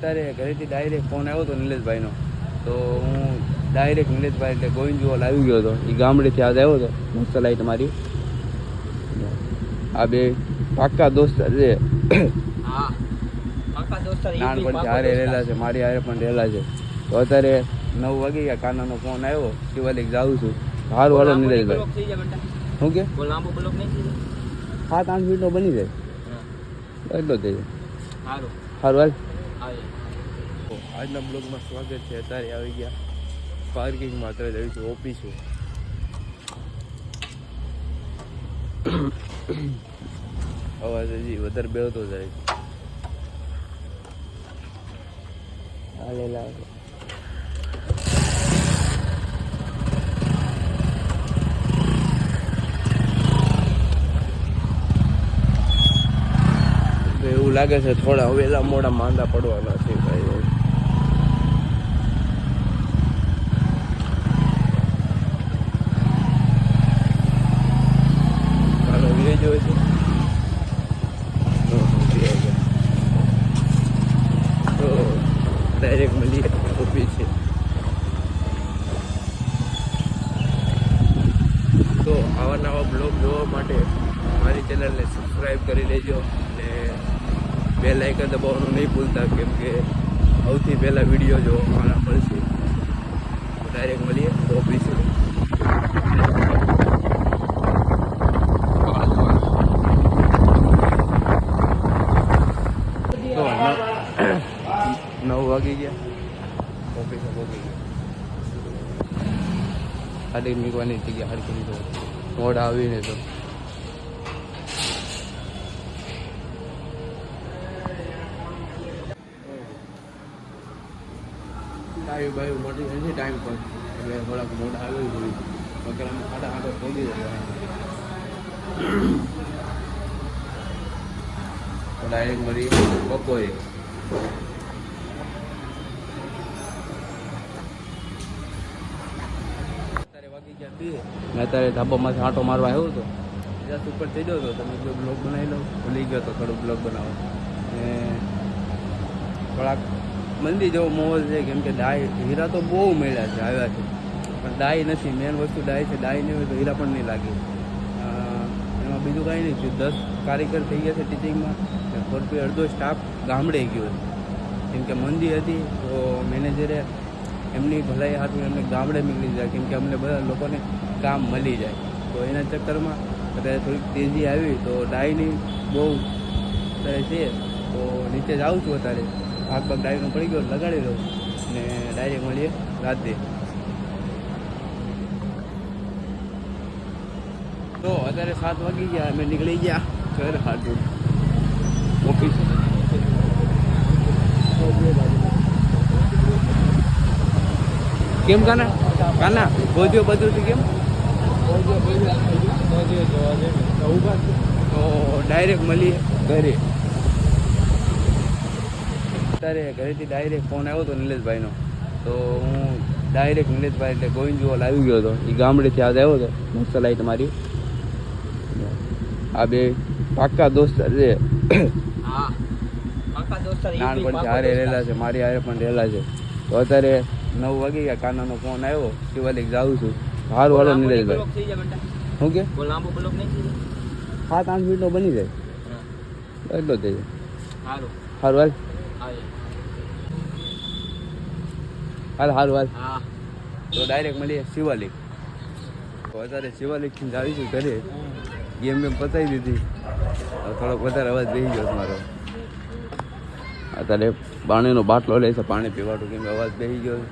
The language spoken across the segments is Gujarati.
અત્યારે ઘરેથી ડાયરેક્ટ ફોન આવ્યો હતો નિલેશભાઈનો. તો હું ડાયરેક્ટ નિલેશભાઈ એટલે ગોવિંદજુવાલ આવી ગયો હતો. એ ગામડેથી આજ આવ્યો હતો. મસ્ત લાઈટ મારી આ બે પાક્કા દોસ્ત છે. નાનપણથી હારે રહેલા છે. મારી હારે પણ રહેલા છે. તો અત્યારે નવ વાગી ગયા કાનાનો ફોન આવ્યો. શિવાલિક જાઉં છું. સારું હાલો લાંબો નિલેશભાઈ. શું કે? સાત આઠ મિનિટનો બની જાય. એટલો થઈ જાય. સારું સારું હાલ. આવે આજના બ્લોગમાં સ્વાગત છે. અત્યારે આવી ગયા. પાર્કિંગ માત્ર જવી છું ઓફિસે અવાજ હજી વધારે બેહતો જાય છે. આવે. તો એવું લાગે છે થોડા વેલા મોડા માંદા પડવાના છે ભાઈ. ડાયરેક્ટ મળી ઓફિસ છે? તો આવા નવા બ્લોગ જોવા માટે મારી ચેનલને સબસ્ક્રાઈબ કરી લેજો. બે લાઇકન દબાવવાનું નહીં ભૂલતા, કેમ કે સૌથી પહેલાં વીડિયો જો મારા મળશે ડાયરેક્ટ મળીએ, તો નવ- નવ વાગી ગયા. ઓફિસે પહોંચી ગયા. ખાલી મૂકવાની જગ્યા હરકી મોડા આવીને તો ટાઈમ મળી જાય છે ટાઈમ પર. એટલે થોડાક મોડા આવી જોઈએ વગર અમે સાડા આઠે પહોંચી જાય ડાયરેક્ટ મળી બપોરે. અત્યારે ગયા ધાબામાંથી આંટો મારવા આવ્યો હતો. જસ્ટ ઉપર થઈ ગયો હતો. તમે જો બ્લોગ બનાવી લો. ભૂલી ગયો તો થોડું બ્લોગ બનાવો. ને થોડાક મંદી જેવો માહોલ છે, કેમ કે ડાય, હીરા તો બહુ મળ્યા છે આવ્યા છે પણ ડાય નથી મેન વસ્તુ ડાય છે, ડાય નહીં હોય તો હીરા પણ નહીં લાગે. એમાં બીજું કાંઈ નહીં થયું. દસ કારીગર થઈ ગયા છે ટીચિંગમાં ફોરપી અડધો સ્ટાફ ગામડે ગયો કેમ કે મંદી હતી, તો મેનેજરે એમની ભલાઈ હાથમાં એમને ગામડે નીકળી જાય કેમ કે અમને બધા લોકોને કામ મળી જાય. તો એના ચક્કરમાં અત્યારે થોડીક તેજી આવી, તો ડાયની બહુ અત્યારે છે. તો નીચે જાઉં છું અત્યારે. ભાગ ભાગ ડાયરીનો પડી ગયો લગાડી દઉં ને ડાયરેક્ટ મળીએ રાતે. તો અત્યારે સાત વાગી ગયા અમે નીકળી ગયા ઘર હાટું. ઓફિસ કેમ કાના? કાના? બોધ્યો બધું છે કેમ તો ડાયરેક્ટ મળીએ ઘરે. અત્યારે ઘરેથી ડાયરેક્ટ ફોન આવ્યો હતો નિલેશભાઈનો. તો હું ડાયરેક્ટ નિલેશભાઈ એટલે ગોવિંદજુવાલ આવી ગયો હતો. એ ગામડેથી આજ આવ્યો હતો મસ્ત લાઈટ મારી. આ બે પાક્કા દોસ્ત છે. નાનપણથી હારે રહેલા છે. મારી હારે પણ રહેલા છે. તો અત્યારે નવ વાગી ગયા કાનાનો ફોન આવ્યો. શિવાલિક જાઉં છું. સારું હાલો નિલેશભાઈ. શું કે? સાત આઠ મિનિટનો બની જાય. એટલો થઈ જાય. સારું સારું હાલ હાલ હાલ. તો ડાયરેક્ટ મળીએ શિવાલિક. તો અત્યારે શિવાલિકથી જ આવીશું ઘરે. ગેમ મેં પતાવી દીધી. થોડોક વધારે અવાજ રહી ગયો મારો. અત્યારે પાણીનો બાટલો લે છે, પાણી પીવાનું કેમ અવાજ બેસી ગયો.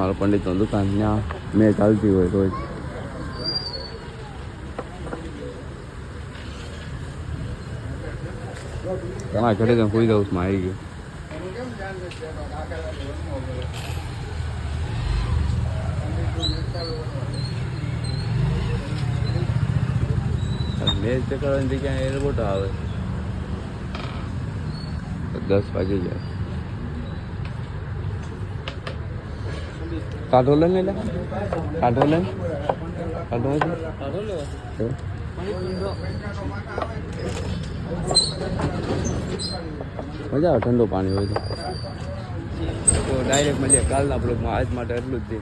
મારો પંડિતનો દુકાન ત્યાં મેં ચાલતી હોય રોજ ઘણા ઘરે તો કોઈ દઉં આવી ગયો. મેચ ચકડવાની જગ્યાએ એરપોર્ટ આવે તો દસ વાગી જાય કાઢો લે ને લે કાઢો લે કાઢો છે સારું લેવો તો પાણી પીવો. મજા આવે ઠંડુ પાણી હોય તો તો ડાયરેક્ટ મળીએ કાલના બ્લોગમાં આજ માટે એટલું જ.